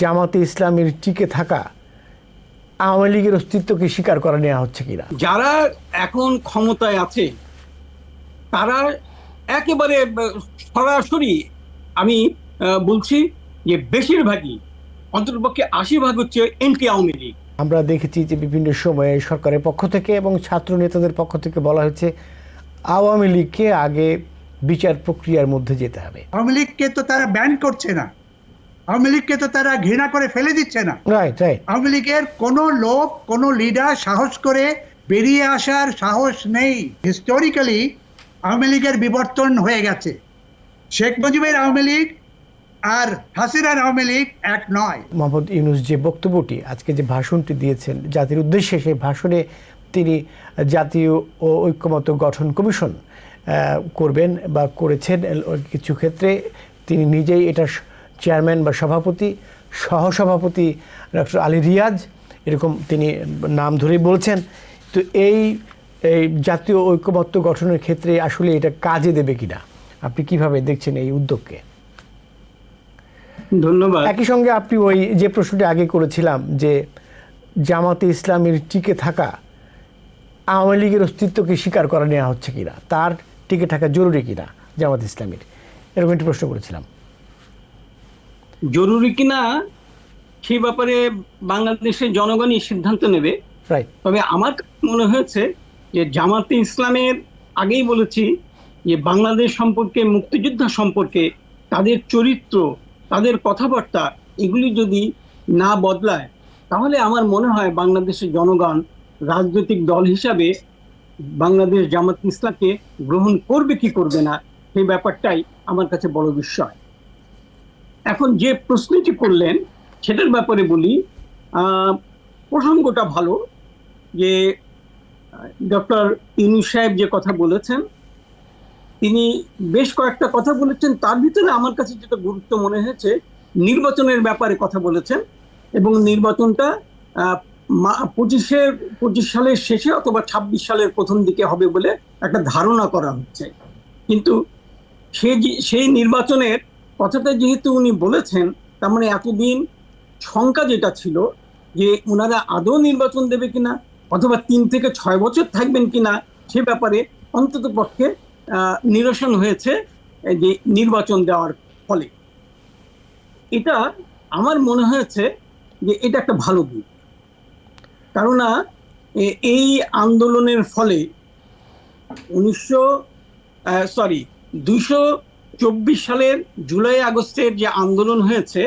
জামাতে ইসলামের টিকে থাকা আওয়ামী লীগের অস্তিত্বকে স্বীকার করে নেওয়া হচ্ছে কিনা? যারা এখন ক্ষমতায় আছে তারা একেবারে সরাসরি আমি বলছি যে বেশিরভাগই অন্ততপক্ষে আশি ভাগ হচ্ছে এনটি আওয়ামী লীগ। আমরা দেখেছি যে বিভিন্ন সময়ে সরকারের পক্ষ থেকে এবং ছাত্র নেতাদের পক্ষ থেকে বলা হয়েছে আওয়ামী লীগকে আগে বিচার প্রক্রিয়ার মধ্যে যেতে হবে। আওয়ামী লীগকে তো তারা ব্যান করছে না। আওয়ামী লীগকে তো তারা ঘৃণা করে ফেলে দিচ্ছে না। আওয়ামী লীগের কোনো লোক কোনো লিডার সাহস করে বেরিয়ে আসার সাহস নেই। হিস্টোরিক্যালি আওয়ামী লীগের বিবর্তন হয়ে গেছে। শেখ মুজিবের আওয়ামী লীগ আর হাসিনার আওয়ামী লীগ এক নয়। মোহাম্মদ ইউনুস যে বক্তব্যটি আজকে যে ভাষণটি দিয়েছেন জাতির উদ্দেশ্যে সেই ভাষণে তিনি জাতীয় ও ঐক্যমত্য গঠন কমিশন করবেন বা করেছেন কিছু ক্ষেত্রে। তিনি নিজেই এটা চেয়ারম্যান বা সভাপতি সহসভাপতি ডক্টর আলী রিয়াজ এরকম তিনি নাম ধরেই বলছেন। তো এই এই জাতীয় ঐক্যমত্য গঠনের ক্ষেত্রে আসলে এটা কাজে দেবে কিনা? আপনি কীভাবে দেখছেন এই উদ্যোগকে? ধন্যবাদ। একই সঙ্গে আপনি ওই যে প্রশ্নটি আগে করেছিলাম যে জামাতে ইসলামের টিকে থাকা আওয়ামী লীগের অস্তিত্বকে স্বীকার করে নেওয়া হচ্ছে কিনা? তার টিকে থাকা জরুরি কিনা জামাত ইসলামের? এরকম একটি প্রশ্ন করেছিলাম। জরুরি কিনা সেই ব্যাপারে বাংলাদেশের জনগণই সিদ্ধান্ত নেবে। তবে আমার মনে হয়েছে যে জামাতে ইসলামের আগেই বলেছি যে বাংলাদেশ সম্পর্কে মুক্তিযোদ্ধা সম্পর্কে তাদের চরিত্র তাদের কথাবার্তা এগুলি যদি না বদলায় তাহলে আমার মনে হয় বাংলাদেশের জনগণ রাজনৈতিক দল হিসাবে বাংলাদেশ জামাত ইসলামকে গ্রহণ করবে কি করবে না সেই ব্যাপারটাই আমার কাছে বড় বিস্ময় এখন যে প্রশ্নটি করলেন, সেটার ব্যাপারে বলি প্রসঙ্গটা ভালো যে ডক্টর ইনু সাহেব যে কথা বলেছেন, তিনি বেশ কয়েকটা কথা বলেছেন। তার ভিতরে আমার কাছে যেটা গুরুত্ব মনে হয়েছে, নির্বাচনের ব্যাপারে কথা বলেছেন এবং নির্বাচনটা পঁচিশের, পঁচিশ সালের শেষে অথবা ছাব্বিশ সালের প্রথম দিকে হবে বলে একটা ধারণা করা হচ্ছে। কিন্তু সে যে- সেই নির্বাচনের কথাটা যেহেতু উনি বলেছেন, তার মানে এতদিন শঙ্কা যেটা ছিল যে ওনারা আদৌ নির্বাচন দেবে কিনা অথবা তিন থেকে ছয় বছর থাকবেন কিনা সে ব্যাপারে অন্তত পক্ষে নিরসন হয়েছে যে নির্বাচন দেওয়ার ফলে। এটা আমার মনে হয়েছে যে এটা একটা ভালো দিক। কেননা এই আন্দোলনের ফলে উনিশশো সরি দুইশো চব্বিশ সালের জুলাই আগস্টের যে আন্দোলন হয়েছে,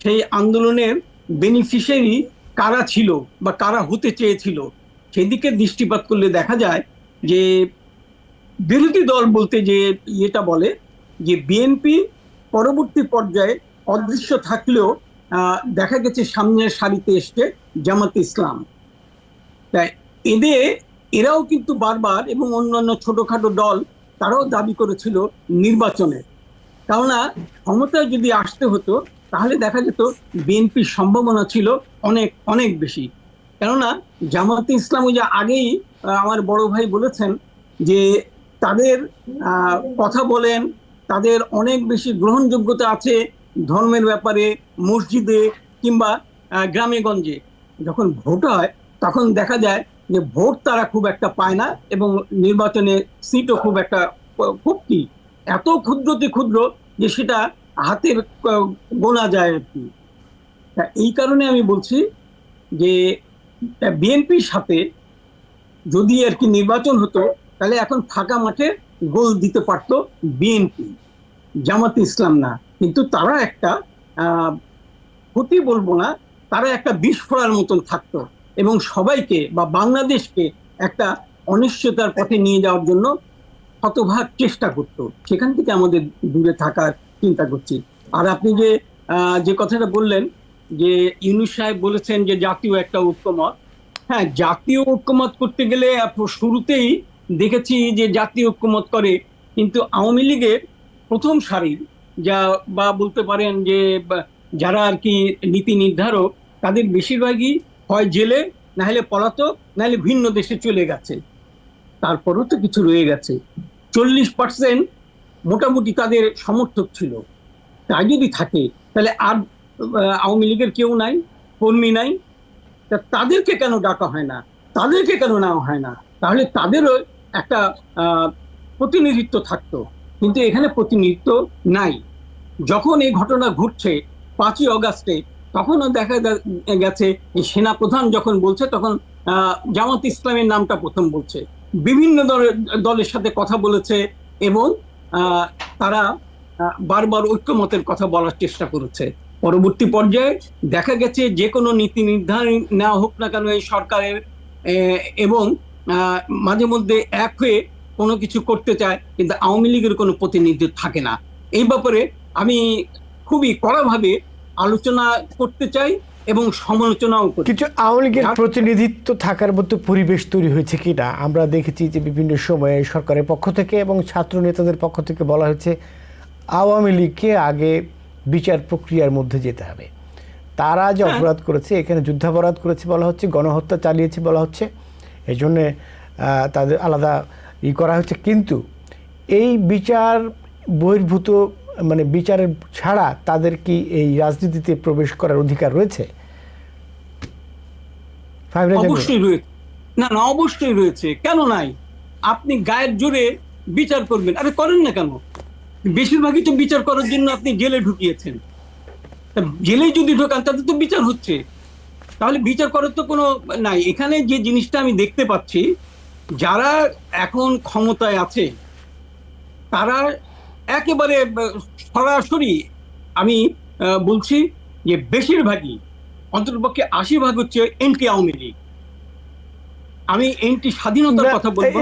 সেই আন্দোলনের বেনিফিশিয়ারি কারা ছিল বা কারা হতে চেয়েছিল, সেদিকে দৃষ্টিপাত করলে দেখা যায় যে বিরোধী দল বলতে যে ইয়েটা বলে, যে বিএনপি পরবর্তী পর্যায়ে অদৃশ্য থাকলেও দেখা গেছে সামনের সারিতে এসছে জামাত ইসলাম। তাই এদের, এরাও কিন্তু বারবার এবং অন্যান্য ছোটখাটো দল তারাও দাবি করেছিল নির্বাচনের কেননা ক্ষমতায় যদি আসতে হতো, তাহলে দেখা যেত বিএনপির সম্ভাবনা ছিল অনেক অনেক বেশি। কেননা জামাতে ইসলাম ওই যে আগেই আমার বড় ভাই বলেছেন যে তাদের কথা বলেন, তাদের অনেক বেশি গ্রহণযোগ্যতা আছে ধর্মের ব্যাপারে, মসজিদে কিংবা গ্রামে গঞ্জে। যখন ভোট হয়, তখন দেখা যায় যে ভোট তারা খুব একটা পায় না এবং নির্বাচনে সিটও খুব একটা, খুব কি, এত ক্ষুদ্রতে ক্ষুদ্র যে সেটা হাতের গোনা যায় আর কি। এই কারণে আমি বলছি যে বিএনপির সাথে যদি আর কি নির্বাচন হতো, তাহলে এখন ফাঁকা মাঠে গোল দিতে পারতো বিএনপি। জামাত ইসলাম না। কিন্তু তারা একটা ক্ষতি বলব না, তারা একটা বিস্ফোরার মতন থাকতো। এবং সবাইকে বা বাংলাদেশকে একটা অনিশ্চয়তার পথে নিয়ে যাওয়ার জন্য শতভাগ চেষ্টা করতো। সেখান থেকে আমাদের দূরে থাকার চিন্তা করছি। আর আপনি যে যে কথাটা বললেন যে ইউনুস সাহেব বলেছেন যে জাতীয় একটা ঐক্যমত হ্যাঁ জাতীয় ঐক্যমত করতে গেলে শুরুতেই দেখেছি যে জাতীয় ঐক্যমত করে, কিন্তু আওয়ামী লীগের প্রথম সারি যা, বা বলতে পারেন যে যারা আর কি নীতি নির্ধারক, তাদের বেশিরভাগই হয় জেলে, না হলে পলাতক, না হলে ভিন্ন দেশে চলে গেছে। তারপরেও তো কিছু রয়ে গেছে। চল্লিশ পার্সেন্ট মোটামুটি তাদের সমর্থক ছিল। তাই যদি থাকে, তাহলে আর আওয়ামী লীগের কেউ নাই, কর্মী নাই। তা তাদেরকে কেন ডাকা হয় না? তাদেরকে কেন নেওয়া হয় না? তাহলে তাদেরও একটা প্রতিনিধিত্ব থাকতো। কিন্তু এখানে প্রতিনিধিত্ব নাই। যখন এই ঘটনা ঘটছে, পাঁচই অগাস্টে তখনও দেখা গেছে যে সেনাপ্রধান যখন বলছে তখন জামাত ইসলামের নামটা প্রথম বলছে। বিভিন্ন দলের সাথে কথা বলেছে এবং তারা বারবার ঐক্যমতের কথা বলার চেষ্টা করেছে। পরবর্তী পর্যায়ে দেখা গেছে যে কোনো নীতি নির্ধারণ নেওয়া হোক না কেন এই সরকারের এবং মাঝে মধ্যে এক হয়ে কোনো কিছু করতে চায় কিন্তু আওয়ামী লীগের কোনো প্রতিনিধি থাকে না। এই ব্যাপারে আমি খুবই কড়াভাবে আলোচনা করতে চাই এবং সমালোচনাও করি। কিছু আওয়ামী লীগের প্রতিনিধিত্ব থাকার মতো পরিবেশ তৈরি হয়েছে কিনা? আমরা দেখেছি যে বিভিন্ন সময়ে সরকারের পক্ষ থেকে এবং ছাত্র নেতাদের পক্ষ থেকে বলা হয়েছে আওয়ামী লীগকে আগে বিচার প্রক্রিয়ার মধ্যে যেতে হবে। তারা যে হ্যাঁ। অপরাধ করেছে এখানে যুদ্ধাপরাধ করেছে বলা হচ্ছে গণহত্যা চালিয়েছে বলা হচ্ছে এই জন্যে তাদের আলাদা ই করা হচ্ছে। কিন্তু এই বিচার বহির্ভূত মানে বিচারের ছাড়া তাদের কি এই রাজনীতিতে প্রবেশ করার অধিকার রয়েছে? না না, অবশ্যই রয়েছে। কেন নাই? আপনি গায়ের জোরে বিচার করবেন। আরে করেন না কেন? বেশিরভাগই তো বিচার করার জন্য আপনি জেলে ঢুকিয়েছেন। জেলে যদি ঢোকান, তাতে তো বিচার হচ্ছে। তাহলে বিচার করার তো কোনো নাই। এখানে যে জিনিসটা আমি দেখতে পাচ্ছি, যারা এখন ক্ষমতায় আছে, তারা একেবারে সরাসরি আমি বলছি যে বেশিরভাগই অন্ততপক্ষে আশি ভাগ হচ্ছে এনটি আওয়ামী লীগ। আমি এনটি স্বাধীনতার কথা বলব।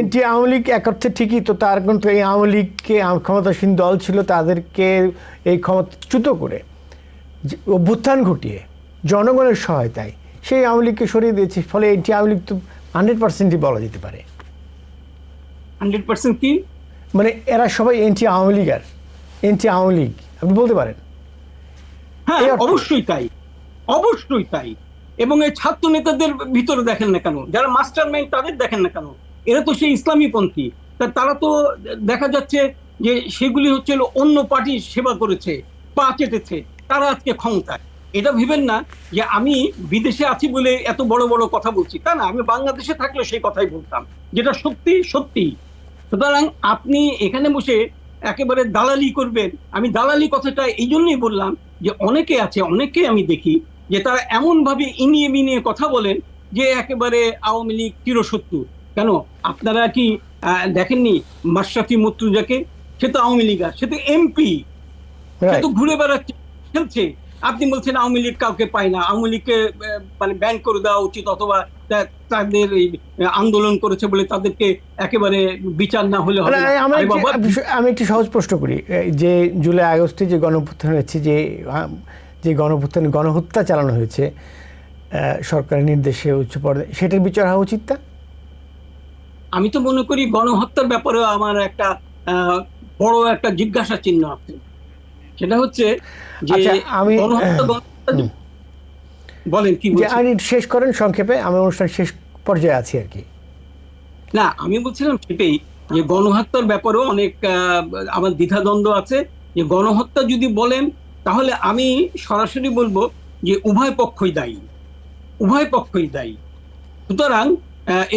এনটি আওয়ামী লীগ। এক অর্থে ঠিকই তো তার কিন্তু এই আওয়ামী লীগকে ক্ষমতাসীন দল ছিল তাদেরকে এই ক্ষমতাচ্যুত করে অভ্যুত্থান ঘটিয়ে জনগণের সহায়তায় সেই আওয়ামী লীগকে সরিয়ে দিয়েছে ফলে এনটি আওয়ামী লীগ তো হান্ড্রেড পার্সেন্টই বলা যেতে পারে। হান্ড্রেড পার্সেন্ট কি? মানে এরা সবাই এনটি আওয়ামী লীগ আর এনটি আওয়ামী লীগ আপনি বলতে পারেন। হ্যাঁ অবশ্যই তাই অবশ্যই তাই। এবং এই ছাত্র নেতাদের ভিতরে দেখেন না কেন যারা মাস্টার মাইন্ড তাদের দেখেন না কেন। এরা তো সেই ইসলামী পন্থী তা তারা তো দেখা যাচ্ছে যে সেগুলি হচ্ছে অন্য পার্টি সেবা করেছে পা চেটেছে তারা আজকে ক্ষমতায়। এটা ভেবেন না যে আমি বিদেশে আছি বলে এত বড় বড় কথা বলছি। তা না আমি বাংলাদেশে থাকলে সেই কথাই বলতাম যেটা সত্যি সত্যি সুতরাং আপনি এখানে বসে একেবারে দালালি করবেন। আমি দালালি কথাটা এই জন্যই বললাম যে অনেকে আছে অনেকে আমি দেখি যে তারা এমন ভাবে ইনিয়ে বিনিয়ে কথা বলেন যে একেবারে আওয়ামী লীগ চিরশত্রু। কেন? আপনারা কি দেখেননি মাশরাফি মর্তুজাকে? সে তো আওয়ামী লীগ আর সে তো এমপি। সে তো ঘুরে বেড়াচ্ছে খেলছে। আপনি বলছেন আওয়ামী লীগ কাউকে পায় না আওয়ামী লীগকে মানে ব্যান করে দেওয়া উচিত অথবা তাদের আন্দোলন করেছে বলে তাদেরকে একেবারে বিচার না হলে হবে আমি একটি- সহজ প্রশ্ন করি। যে জুলাই আগস্টে যে গণঅভ্যুত্থান হয়েছে যে যে গণঅভ্যুত্থানে গণহত্যা চালানো হয়েছে সরকারের নির্দেশে উচ্চ পর্যায়ে সেটার বিচার হওয়া উচিত তা? আমি তো মনে করি গণহত্যার ব্যাপারে আমার একটা বড় একটা জিজ্ঞাসা চিহ্ন আছে। সেটা হচ্ছে যে আচ্ছা, আমি- গণহত্যা বলেন কি আইন শেষ করেন সংক্ষেপে আমি অনুষ্ঠান শেষ পর্যায়ে আছি আর কি। না আমি বলছিলাম সেটাই যে গণহত্যার ব্যাপারেও অনেক আমার দ্বিধাদ্বন্দ্ব আছে। যে গণহত্যা যদি বলেন তাহলে আমি সরাসরি বলব যে উভয় পক্ষই দায়ী। উভয় পক্ষই দায়ী। সুতরাং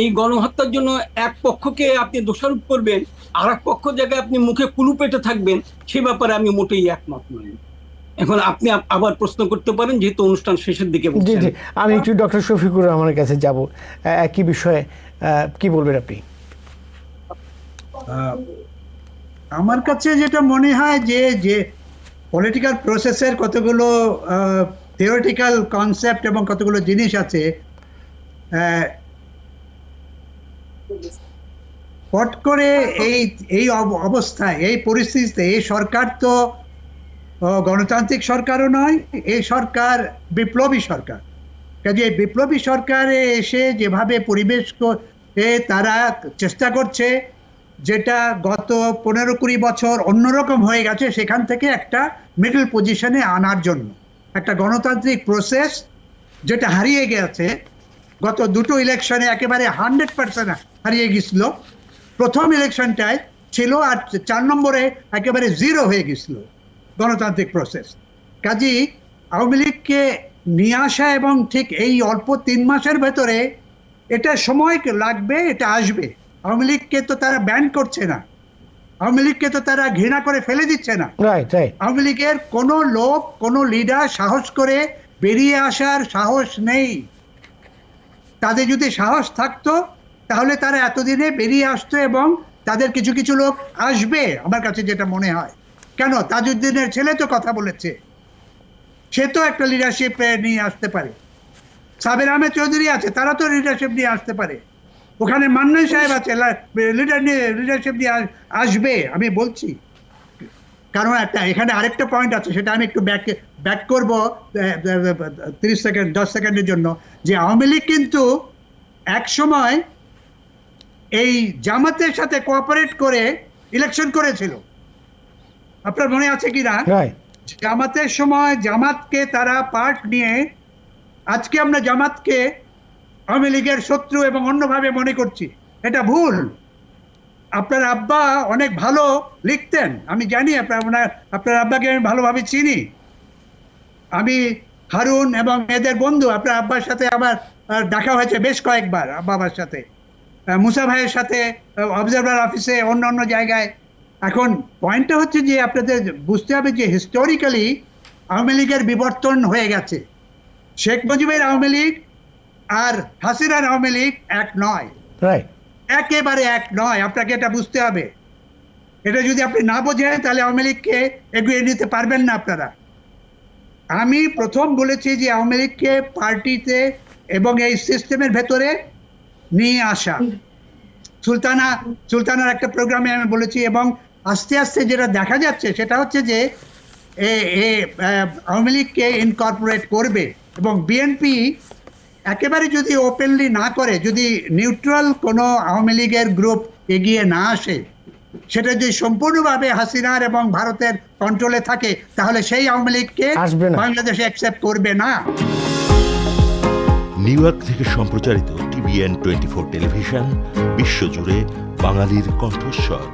এই গণহত্যার জন্য এক পক্ষকে আপনি দোষারোপ করবেন আর এক পক্ষ জায়গায় আপনি মুখে কুলু পেটে থাকবেন সে ব্যাপারে আমি মোটেই একমত নই। এখন আপনি আবার প্রশ্ন করতে পারেন যেহেতু অনুষ্ঠান শেষের দিকে জি জি। আমি একটু ডক্টর শফিকুর রহমানের কাছে যাব। একই বিষয়ে কি বলবেন আপনি? আমার কাছে যেটা মনে হয় যে যে পলিটিক্যাল প্রসেসের কতগুলো থিওরিটিক্যাল কনসেপ্ট এবং কতগুলো জিনিস আছে পট করে এই এই অব- অবস্থায় এই পরিস্থিতিতে এই সরকার তো গণতান্ত্রিক সরকারও নয়, এই সরকার বিপ্লবী সরকার। কাজে এই বিপ্লবী সরকারে এসে যেভাবে পরিবেশ তারা চেষ্টা করছে, যেটা গত পনেরো কুড়ি বছর অন্যরকম হয়ে গেছে, সেখান থেকে একটা মিডল পজিশনে আনার জন্য। একটা গণতান্ত্রিক প্রসেস যেটা হারিয়ে গেছে, গত দুটো ইলেকশনে একেবারে হান্ড্রেড পার্সেন্ট হারিয়ে গেছিল। প্রথম ইলেকশনটায় ছিল আর চার নম্বরে একেবারে জিরো হয়ে গেছিল। গণতান্ত্রিক প্রসেস কাজী আওয়ামী লীগকে নিয়ে আসা এবং ঠিক এই অল্প তিন মাসের ভেতরে এটা সময় লাগবে এটা আসবে। আওয়ামী লীগকে তো তারা ব্যান করছে না। আওয়ামী লীগকে তো তারা ঘৃণা করে ফেলে দিচ্ছে না। আওয়ামী লীগের কোনো লোক কোনো লিডার সাহস করে বেরিয়ে আসার সাহস নেই। তাদের যদি সাহস থাকতো তাহলে তারা এতদিনে বেরিয়ে আসতো এবং তাদের কিছু কিছু লোক আসবে আমার কাছে যেটা মনে হয়। কেন? তাজউদ্দিনের ছেলে তো কথা বলেছে। সে তো একটা লিডারশিপ নিয়ে আসতে পারে। সাবের আহমেদ চৌধুরী আছে, তারা তো লিডারশিপ নিয়ে আসতে পারে। ওখানে মান্নান সাহেব আছে লিডার নিয়ে লিডারশিপ নিয়ে আসবে, আমি বলছি। কারণ একটা, এখানে আরেকটা পয়েন্ট আছে, সেটা আমি একটু ব্যাক ব্যাক করব তিরিশ সেকেন্ড দশ সেকেন্ডের জন্য, যে আওয়ামী লীগ কিন্তু এক সময় এই জামাতের সাথে কোঅপারেট করে ইলেকশন করেছিল। আপনার মনে আছে কি না জামাতের সময় জামাতকে তারা পার্ট নিয়ে আজকে আমরা জামাতকে আওয়ামী লীগের শত্রু এবং অন্যভাবে মনে করছি। এটা ভুল। আপনার আব্বা অনেক ভালো লিখতেন। আমি জানি আপনার ওনার আপনার আব্বাকে আমি ভালোভাবে চিনি। আমি হারুন এবং এদের বন্ধু আপনার আব্বার সাথে আমার দেখা হয়েছে বেশ কয়েকবার বাবার সাথে। মুসা ভাইয়ের সাথে অবজারভার অফিসে অন্য অন্য জায়গায় এখন পয়েন্টটা হচ্ছে যে আপনাদের বুঝতে হবে যে হিস্টোরিক্যালি আওয়ামী লীগের বিবর্তন হয়ে গেছে। শেখ মুজিবের আওয়ামী লীগ আর হাসিনার আওয়ামী লীগ এক নয়। একেবারে এক নয় আপনাকে এটা বুঝতে হবে। এটা যদি আপনি না বোঝেন তাহলে আওয়ামী লীগকে এগিয়ে নিতে পারবেন না আপনারা। আমি প্রথম বলেছি যে আওয়ামী লীগকে পার্টিতে এবং এই সিস্টেমের ভেতরে নিয়ে আসা। সুলতানা সুলতানার একটা প্রোগ্রামে আমি বলেছি এবং আস্তে আস্তে যেটা দেখা যাচ্ছে সেটা হচ্ছে যে এ আওয়ামী লীগকে ইনকর্পোরেট করবে এবং বিএনপি একেবারে যদি ওপেনলি না করে যদি নিউট্রাল কোনো আওয়ামী লীগের গ্রুপ এগিয়ে না আসে সেটা যদি সম্পূর্ণভাবে হাসিনার এবং ভারতের কন্ট্রোলে থাকে তাহলে সেই আওয়ামী লীগকে বাংলাদেশে অ্যাকসেপ্ট করবে না। নিউ ইয়র্ক থেকে সম্প্রচারিত টিভিএন টোয়েন্টি ফোর টেলিভিশন বিশ্বজুড়ে বাঙালির কণ্ঠস্বর।